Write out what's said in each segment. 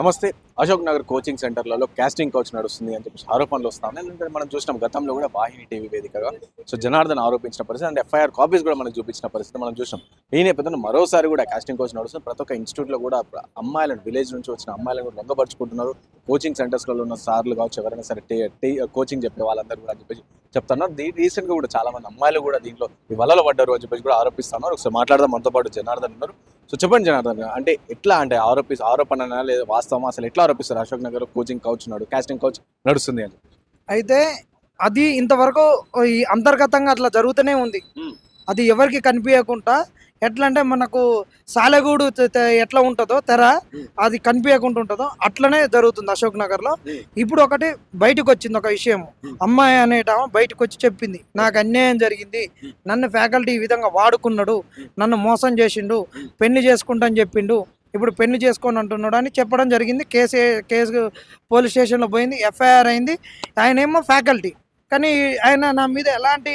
నమస్తే అశోక్ నగర్ కోచింగ్ సెంటర్లలో casting couch నడుస్తుంది అని చెప్పేసి ఆరోపణలు వస్తాయి ఎందుకంటే మనం చూసినాం గతంలో కూడా వాహిని టీవీ వేదికగా. సో జనార్దన్ ఆరోపించిన పరిస్థితి అండ్ ఎఫ్ఐఆర్ కాపీస్ కూడా మనకు చూపించిన పరిస్థితి మనం చూసినాం. ఈ నేపథ్యంలో మరోసారి కూడా కాస్టింగ్ కోచ్ నడుస్తుంది. ప్రతి ఒక్క ఇన్స్టిట్యూట్లో కూడా అమ్మాయిలను విలేజ్ నుంచి వచ్చిన అమ్మాయిలను కూడా లొంగపరుచుకుంటున్నారు. కోచింగ్ సెంటర్స్లలో ఉన్న సార్లు కావచ్చు ఎవరైనా సరే టీ టీ కోచింగ్ చెప్పే వాళ్ళందరూ కూడా అని చెప్పేసి చెప్తున్నారు. దీ రీసెంట్గా కూడా చాలా మంది అమ్మాయిలు కూడా దీంట్లో ఈ వలలో పడ్డారు అని చెప్పేసి కూడా ఆరోపిస్తున్నారు ఒకసారి మాట్లాడదాం. మనతో పాటు జనార్దన్ ఉన్నారు. సో చెప్పండి జనార్దన్ అంటే ఎట్లా అంటే ఆరోపి ఆరోపణ లేదా వాస్తవం అసలు ఎట్లా ఆరోపిస్తారు? అశోక్ నగర్ కోచింగ్ కౌచ్ నడు కాస్టింగ్ కౌచ్ నడుస్తుంది అని. అయితే అది ఇంతవరకు ఈ అంతర్గతంగా అట్లా జరుగుతూనే ఉంది. అది ఎవరికి కనిపించకుండా ఎట్లా అంటే మనకు సాలెగూడు ఎట్లా ఉంటుందో తెర అది కనిపించకుండా ఉంటుందో అట్లనే జరుగుతుంది అశోక్ నగర్లో. ఇప్పుడు ఒకటి బయటకు వచ్చింది ఒక విషయం అమ్మాయి అనేట బయటకు వచ్చి చెప్పింది నాకు అన్యాయం జరిగింది. నన్ను ఫ్యాకల్టీ ఈ విధంగా వాడుకున్నాడు. నన్ను మోసం చేసిండు. పెళ్ళి చేసుకుంటా చెప్పిండు. ఇప్పుడు పెళ్ళి చేసుకొని అంటున్నాడు అని చెప్పడం జరిగింది. కేసు కేసు పోలీస్ స్టేషన్లో పోయింది. ఎఫ్ఐఆర్ అయింది. ఆయన ఏమో ఫ్యాకల్టీ. కానీ ఆయన నా మీద ఎలాంటి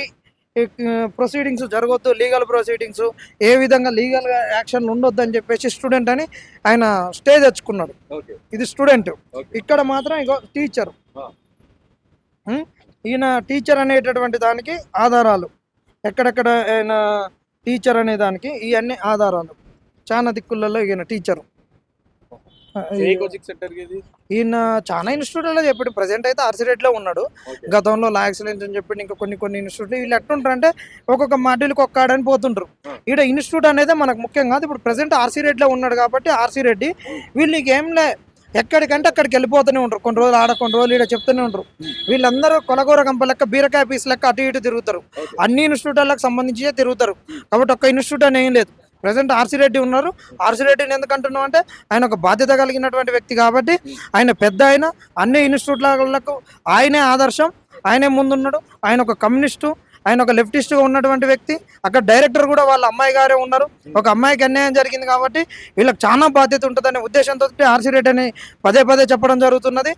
ప్రొసీడింగ్స్ జరగొద్దు లీగల్ ప్రొసీడింగ్స్ ఏ విధంగా లీగల్ యాక్షన్ ఉండొద్దు అని చెప్పేసి స్టూడెంట్ అని ఆయన స్టే తెచ్చుకున్నాడు. ఇది స్టూడెంట్. ఇక్కడ మాత్రం ఇగో టీచర్. ఈయన టీచర్ అనేటటువంటి దానికి ఆధారాలు. ఎక్కడెక్కడ ఆయన టీచర్ అనే దానికి ఇవన్నీ ఆధారాలు. చాలా దిక్కులలో ఈయన టీచర్ ఏ కోచింగ్ సెంటర్ ఇది? ఈయన చాలా ఇన్స్టిట్యూట్లో చెప్పాడు. ప్రజెంట్ అయితే ఆర్సిరేట్లో ఉన్నాడు. ఓకే. గతంలో లా ఎక్సలెన్స్ అని చెప్పి ఇంకా కొన్ని కొన్ని ఇన్స్టిట్యూట్లు వీళ్ళు ఎట్లుంటారు అంటే ఒక్కొక్క మాడ్యూల్కి ఒక్క ఆడని పోతుంటారు. ఈడ ఇన్స్టిట్యూట్ అనేది మనకు ముఖ్యం కాదు. ఇప్పుడు ప్రజెంట్ ఆర్సీ రెడ్డిలో ఉన్నాడు కాబట్టి ఆర్సీ రెడ్డి వీళ్ళు నీకు ఏం లే ఎక్కడికంటే అక్కడికి వెళ్ళిపోతూనే ఉంటారు. కొన్ని రోజులు ఆడ కొన్ని రోజులు ఈడ చెప్తూనే ఉంటారు. వీళ్ళందరూ కొలగూర గంప లెక్క బీరకాయ పీస్ లెక్క అటు ఇటు తిరుగుతారు. అన్ని ఇన్స్టిట్యూట్లకు సంబంధించి తిరుగుతారు. కాబట్టి ఒక్క ఇన్స్టిట్యూట్ అని ఏం లేదు. ప్రజెంట్ ఆర్సీ రెడ్డి ఉన్నారు. ఆర్సీ రెడ్డిని ఎందుకు అంటున్నాం అంటే ఆయన ఒక బాధ్యత కలిగినటువంటి వ్యక్తి కాబట్టి ఆయన పెద్ద ఆయన అన్ని ఇన్స్టిట్యూట్లకు ఆయనే ఆదర్శం ఆయనే ముందున్నాడు. ఆయన ఒక కమ్యూనిస్టు ఆయన ఒక లెఫ్టిస్ట్గా ఉన్నటువంటి వ్యక్తి. అక్కడ డైరెక్టర్ కూడా వాళ్ళ అమ్మాయి గారే ఉన్నారు. ఒక అమ్మాయికి అన్యాయం జరిగింది కాబట్టి వీళ్ళకి చాలా బాధ్యత ఉంటుందనే ఉద్దేశంతో ఆర్సీ రెడ్డి అని పదే పదే చెప్పడం జరుగుతున్నది.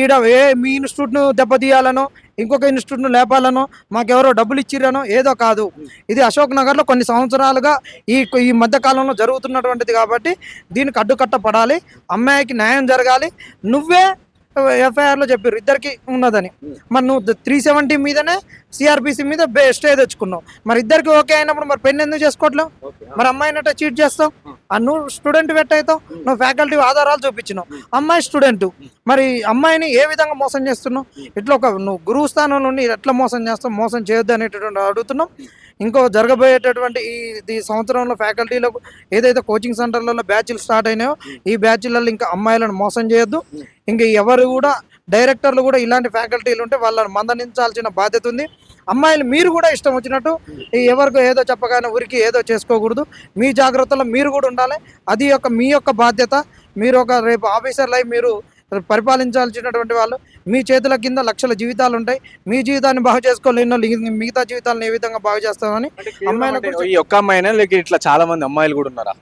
ఈడ ఏ మీ ఇన్స్టిట్యూట్ను దెబ్బతీయాలనో ఇంకొక ఇన్స్టిట్యూట్ను లేపాలనో మాకెవరో డబ్బులు ఇచ్చిరనో ఏదో కాదు. ఇది అశోక్ నగర్లో కొన్ని సంవత్సరాలుగా ఈ ఈ మధ్యకాలంలో జరుగుతున్నటువంటిది కాబట్టి దీనికి అడ్డుకట్ట పడాలి. అమ్మాయికి న్యాయం జరగాలి. నువ్వే ఎఫ్ఐఆర్లో చెప్పారు ఇద్దరికి ఉన్నదని. మరి నువ్వు త్రీ సెవెంటీ మీదనే సిఆర్పిసి మీద స్టే తెచ్చుకున్నావు? మరి ఇద్దరికి ఓకే అయినప్పుడు మరి పెన్ ఎందుకు చేసుకోవట్లేవు? మరి అమ్మాయిని అట్లా చీట్ చేస్తావు? ఆ. నువ్వు స్టూడెంట్ పెట్టయితావు నువ్వు ఫ్యాకల్టీ ఆధారాలు చూపించినావు. అమ్మాయి స్టూడెంట్. మరి అమ్మాయిని ఏ విధంగా మోసం చేస్తున్నావు? ఇట్లా ఒక నువ్వు గురువు స్థానం నుండి ఎట్లా మోసం చేస్తావు? మోసం చేయొద్దు అనేటటువంటి అడుగుతున్నాం ఇంకో జరగబోయేటటువంటి ఈ ఈ సంవత్సరంలో ఫ్యాకల్టీలకు ఏదైతే కోచింగ్ సెంటర్లలో బ్యాచ్లు స్టార్ట్ అయినాయో ఈ బ్యాచ్లలో ఇంకా అమ్మాయిలను మోసం చేయొద్దు. ఇంకా ఎవరు కూడా డైరెక్టర్లు కూడా ఇలాంటి ఫ్యాకల్టీలు ఉంటే వాళ్ళని మందలించాల్సిన బాధ్యత ఉంది. అమ్మాయిలు మీరు కూడా ఇష్టం వచ్చినట్టు ఎవరికి ఏదో చెప్పగానే ఉరికి ఏదో చేసుకోకూడదు. మీ జాగ్రత్తలో మీరు కూడా ఉండాలి. అది యొక్క మీ యొక్క బాధ్యత. మీరు ఒక రేపు ఆఫీసర్లు లైఫ్ మీరు పరిపాలించాల్సినటువంటి వాళ్ళు మీ చేతుల కింద లక్షల జీవితాలు ఉంటాయి. మీ జీవితాన్ని బాగు చేసుకోలేని మిగతా జీవితాలను ఏ విధంగా బాగు చేస్తామని అమ్మాయిల ఈ ఒక్క అమ్మాయినా లేక ఇట్లా చాలా మంది అమ్మాయిలు కూడా ఉన్నారా?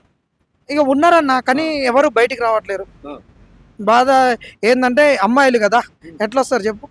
ఇక ఉన్నారన్న కానీ ఎవరు బయటికి రావట్లేరు. బాధ ఏంటంటే అమ్మాయిలు కదా. ఎట్లా వస్తారు చెప్పు.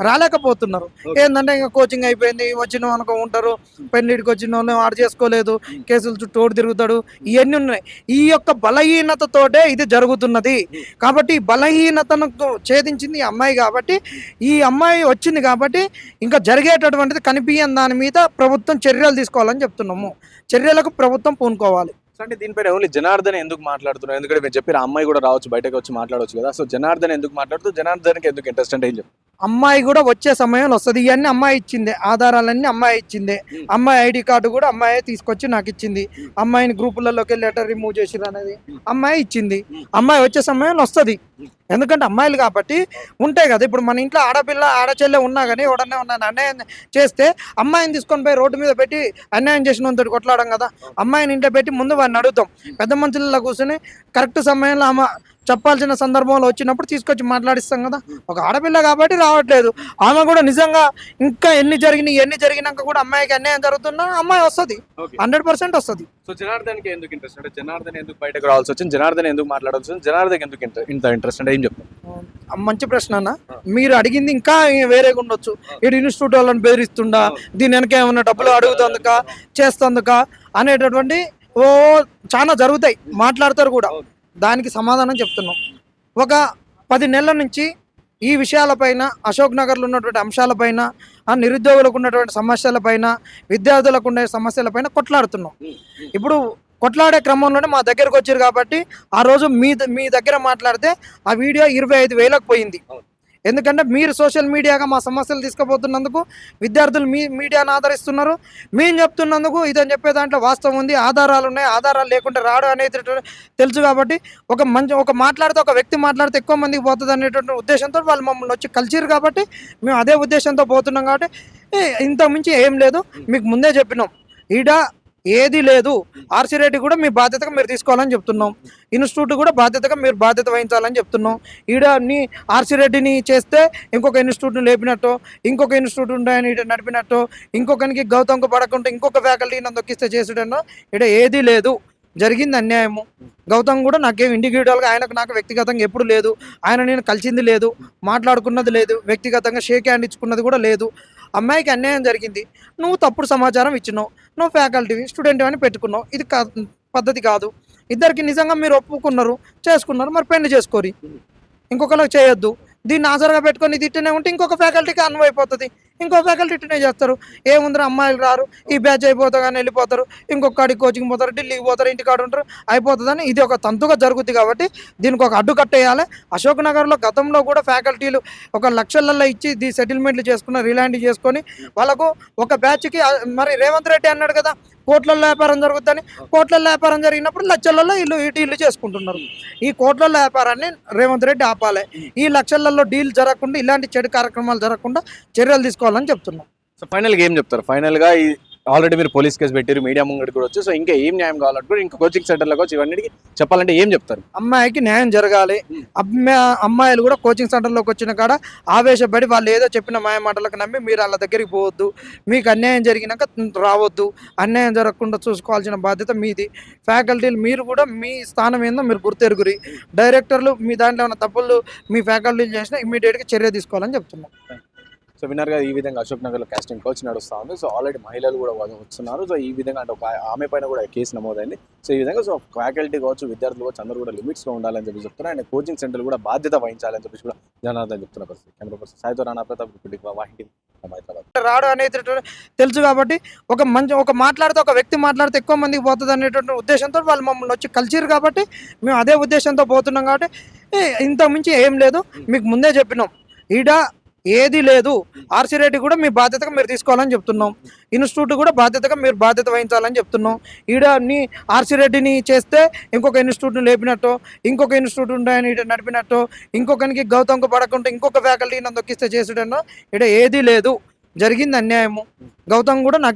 రాలేకపోతున్నారు. ఏంటంటే ఇంకా కోచింగ్ అయిపోయింది. వచ్చిన అనుకో ఉంటారు. పెళ్ళిడికి వచ్చిన వాళ్ళు ఆడ చేసుకోలేదు. కేసులు చుట్టూ ఓడి తిరుగుతాడు. ఇవన్నీ ఉన్నాయి. ఈ యొక్క బలహీనతతోటే ఇది జరుగుతున్నది. కాబట్టి బలహీనతను ఛేదించింది ఈ అమ్మాయి కాబట్టి ఈ అమ్మాయి వచ్చింది కాబట్టి ఇంకా జరిగేటటువంటిది కనిపించని దాని మీద ప్రభుత్వం చర్యలు తీసుకోవాలని చెప్తున్నాము. చర్యలకు ప్రభుత్వం పూనుకోవాలి. సో అంటే దీనిపైన ఓన్లీ జనార్దన్ ఎందుకు మాట్లాడుతున్నారు? ఎందుకంటే మీరు చెప్పిన అమ్మాయి కూడా రావచ్చు బయటకు వచ్చి మాట్లాడవచ్చు కదా. సో జనార్దన్ ఎందుకు మాట్లాడుతూ జనార్దన్కి ఎందుకు ఇంట్రెస్ట్ అంటే ఏం చెప్పు అమ్మాయి కూడా వచ్చే సమయంలో వస్తుంది. ఇవన్నీ అమ్మాయి ఇచ్చిందే. ఆధారాలన్నీ అమ్మాయి ఇచ్చిందే. అమ్మాయి ఐడి కార్డు కూడా అమ్మాయి తీసుకొచ్చి నాకు ఇచ్చింది. అమ్మాయిని గ్రూపులలోకి లెటర్ రిమూవ్ చేసిరు అనేది. అమ్మాయి ఇచ్చింది. అమ్మాయి వచ్చే సమయంలో వస్తుంది. ఎందుకంటే అమ్మాయిలు కాబట్టి ఉంటాయి కదా. ఇప్పుడు మన ఇంట్లో ఆడపిల్ల ఆడచెల్లె ఉన్నా కానీ ఎవడన్నా ఉన్నా అన్యాయం చేస్తే అమ్మాయిని తీసుకొని పోయి రోడ్డు మీద పెట్టి అన్యాయం చేసిన తోటి కొట్లాడడం కదా. అమ్మాయిని ఇంట్లో పెట్టి ముందు వాడిని అడుగుతాం. పెద్ద మనుషులలో కూర్చొని కరెక్ట్ సమయంలో ఆమె చెప్పాల్సిన సందర్భంలో వచ్చినప్పుడు తీసుకొచ్చి మాట్లాడిస్తాం కదా. ఒక ఆడపిల్ల కాబట్టి రావట్లేదు. ఆమె కూడా నిజంగా ఇంకా ఎన్ని జరిగినాయి ఎన్ని జరిగినాక కూడా అమ్మాయికి అన్యాయం జరుగుతున్నా అమ్మాయి వస్తుంది. హండ్రెడ్ పర్సెంట్ వస్తుంది. సో జనార్దన్కి ఎందుకు ఇంట్రెస్ట్ అంటే జనార్దన్ ఎందుకు బయటకు రావాల్సి వచ్చింది? జనార్దన్ ఎందుకు మాట్లాడాల్సి వచ్చింది? జనార్దన్ ఎందుకు ఇంత- ఇంత ఇంట్రెస్ట్ అంటే ఏం చెప్తాను మంచి ప్రశ్న అన్న. మీరు అడిగింది ఇంకా వేరేగా ఉండొచ్చు. ఇటు ఇన్స్టిట్యూట్ వాళ్ళని బెదిరిస్తుండా? దీని వెనక ఏమన్నా డబ్బులు అడుగుతుందుక? చేస్తుందుక? అనేటటువంటి ఓ చాలా జరుగుతాయి. మాట్లాడతారు కూడా. దానికి సమాధానం చెప్తున్నాం. ఒక పది నెలల నుంచి ఈ విషయాలపైన అశోక్ నగర్లో ఉన్నటువంటి అంశాలపైన ఆ నిరుద్యోగులకు ఉన్నటువంటి సమస్యలపైన విద్యార్థులకు ఉండే సమస్యలపైన కొట్లాడుతున్నాం. ఇప్పుడు కొట్లాడే క్రమంలోనే మా దగ్గరకు వచ్చారు కాబట్టి ఆ రోజు మీ ద- మీ దగ్గర మాట్లాడితే ఆ వీడియో ఇరవై ఐదు వేలకు పోయింది. ఎందుకంటే మీరు సోషల్ మీడియాగా మా సమస్యలు తీసుకుపోతున్నందుకు విద్యార్థులు మీ మీడియాను ఆదరిస్తున్నారు. మేము చెప్తున్నందుకు ఇదని చెప్పే దాంట్లో వాస్తవం ఉంది. ఆధారాలు ఉన్నాయి. ఆధారాలు లేకుంటే రాడు అనేది తెలుసు కాబట్టి ఒక మంచి ఒక మాట్లాడితే ఒక వ్యక్తి మాట్లాడితే ఎక్కువ మందికి పోతుంది అనేటువంటి ఉద్దేశంతో వాళ్ళు మమ్మల్ని వచ్చి కలిసిరు కాబట్టి మేము అదే ఉద్దేశంతో పోతున్నాం కాబట్టి ఏ, మించి ఏం లేదు. మీకు ముందే చెప్పినాం. ఈడ ఏది లేదు. ఆర్సీ రెడ్డి కూడా మీ బాధ్యతగా మీరు తీసుకోవాలని చెప్తున్నాం. ఇన్స్టిట్యూట్ కూడా బాధ్యతగా మీరు బాధ్యత వహించాలని చెప్తున్నాం. ఈడని ఆర్సీ రెడ్డిని చేస్తే ఇంకొక ఇన్స్టిట్యూట్ని లేపినట్టు ఇంకొక ఇన్స్టిట్యూట్ ఉంటాయని నడిపినట్టు ఇంకొకరికి గౌతమ్కు పడకుండా ఇంకొక ఫ్యాకల్టీని దొక్కిస్తే చేసుడనో ఇక్కడ ఏదీ లేదు. జరిగింది అన్యాయము. గౌతమ్ కూడా నాకేం ఇండివిజువల్గా ఆయనకు నాకు వ్యక్తిగతంగా ఎప్పుడు లేదు. ఆయన నేను కలిసింది లేదు. మాట్లాడుకున్నది లేదు. వ్యక్తిగతంగా షేక్ హ్యాండ్ ఇచ్చుకున్నది కూడా లేదు. అమ్మాయికి అన్యాయం జరిగింది. నువ్వు తప్పుడు సమాచారం ఇచ్చినావు. నువ్వు ఫ్యాకల్టీవి స్టూడెంట్ అని పెట్టుకున్నావు. ఇది కా పద్ధతి కాదు. ఇద్దరికి నిజంగా మీరు ఒప్పుకున్నారు చేసుకున్నారు మరి పెళ్ళి చేసుకోరి. ఇంకొకరికి చేయొద్దు. దీన్ని ఆసరగా పెట్టుకొని తిట్టనే ఉంటే ఇంకొక ఫ్యాకల్టీకి అనువైపోతుంది ఇంకో ఫ్యాకల్టీ ఇట్టనే చేస్తారు. ఏముందరూ అమ్మాయిలు రారు ఈ బ్యాచ్ అయిపోతా కానీ వెళ్ళిపోతారు ఇంకొక కాడికి కోచింగ్ పోతారు ఢిల్లీకి పోతారు ఇంటికాడ ఉంటారు అయిపోతుందని ఇది ఒక తంతుగా జరుగుద్ది కాబట్టి దీనికి ఒక అడ్డు కట్టేయాలి అశోక్ నగర్లో గతంలో కూడా ఫ్యాకల్టీలు ఒక లక్షలలో ఇచ్చి దీ సెటిల్మెంట్లు చేసుకున్న రిలాండ్ చేసుకొని వాళ్ళకు ఒక బ్యాచ్కి మరి రేవంత్ రెడ్డి అన్నాడు కదా కోట్లలో వ్యాపారం జరుగుద్దని కోట్లలో వ్యాపారం జరిగినప్పుడు లక్షలలో ఇల్లు ఇటు ఇల్లు చేసుకుంటున్నారు. ఈ కోట్లలో వ్యాపారాన్ని రేవంత్ రెడ్డి ఆపాలి. ఈ లక్షలలో డీల్ జరగకుండా ఇలాంటి చెడు కార్యక్రమాలు జరగకుండా చర్యలు తీసుకోవాలని చెప్తున్నాం. సో ఫైనల్గా ఏం చెప్తారు? ఫైనల్గా ఈ ఆల్రెడీ మీరు పోలీస్ కేసు పెట్టారు మీడియా ముంగడి కూడా వచ్చి సో ఇంకా ఏం న్యాయం కావాలంటే కూడా ఇంకా కోచింగ్ సెంటర్లకు వచ్చి ఇవన్నిటికి చెప్పాలంటే ఏం చెప్తారు? అమ్మాయికి న్యాయం జరగాలి. అమ్మా అమ్మాయిలు కూడా కోచింగ్ సెంటర్లోకి వచ్చిన కాడ ఆవేశపడి వాళ్ళు ఏదో చెప్పిన మాయ మాటలకు నమ్మి మీరు వాళ్ళ దగ్గరికి పోవద్దు. మీకు అన్యాయం జరిగినాక రావద్దు. అన్యాయం జరగకుండా చూసుకోవాల్సిన బాధ్యత మీది. ఫ్యాకల్టీలు మీరు కూడా మీ స్థానం ఏందో మీరు గుర్తెరుగురి. డైరెక్టర్లు మీ దాంట్లో ఉన్న తప్పులు మీ ఫ్యాకల్టీలు చేసినా ఇమీడియట్గా చర్య తీసుకోవాలని చెప్తున్నాం. సో విన్నర్గా ఈ విధంగా అశోక్ నగర్లో కాస్టింగ్ కోచ్ నడుస్తా ఉంది. సో ఆల్రెడీ మహిళలు కూడా వస్తున్నారు. సో ఈ విధంగా అంటే ఒక ఆమె పైన కూడా కేసు నమోదైంది. సో ఈ విధంగా సో ఫ్యాకల్టీ కావచ్చు విద్యార్థులు కావచ్చు అందరూ కూడా లిమిట్స్లో ఉండాలని చెప్పి చెప్తున్నారు. అండ్ కోచింగ్ సెంటర్ కూడా బాధ్యత వహించాలని చెప్పి కూడా జనార్దన్ చెప్తున్న పరిస్థితి కెమెరా పర్సన్ సాయితో రాణా ప్రతాప్ వాహిని రాడు అనేది తెలుసు కాబట్టి ఒక మంచి ఒక మాట్లాడితే ఒక వ్యక్తి మాట్లాడితే ఎక్కువ మందికి పోతుంది అనేటువంటి ఉద్దేశంతో వాళ్ళు మమ్మల్ని వచ్చి కలిసిరు కాబట్టి మేము అదే ఉద్దేశంతో పోతున్నాం కాబట్టి ఏ, ఇంతకు మించి ఏం లేదు. మీకు ముందే చెప్పినాం. ఈడ ఏది లేదు. ఆర్సీ రెడ్డి కూడా మీ బాధ్యతగా మీరు తీసుకోవాలని చెప్తున్నాం. ఇన్స్టిట్యూట్ కూడా బాధ్యతగా మీరు బాధ్యత వహించాలని చెప్తున్నాం. ఈడని ఆర్సీ రెడ్డిని చేస్తే ఇంకొక ఇన్స్టిట్యూట్ని లేపినట్టు ఇంకొక ఇన్స్టిట్యూట్ ఉంటాయని ఇటు నడిపినట్టు ఇంకొకరికి గౌతమ్కు పడకుండా ఇంకొక ఫ్యాకల్టీని దొక్కిస్తే చేసుడనో ఇక్కడ ఏదీ లేదు. జరిగింది అన్యాయము. గౌతమ్ కూడా నాకు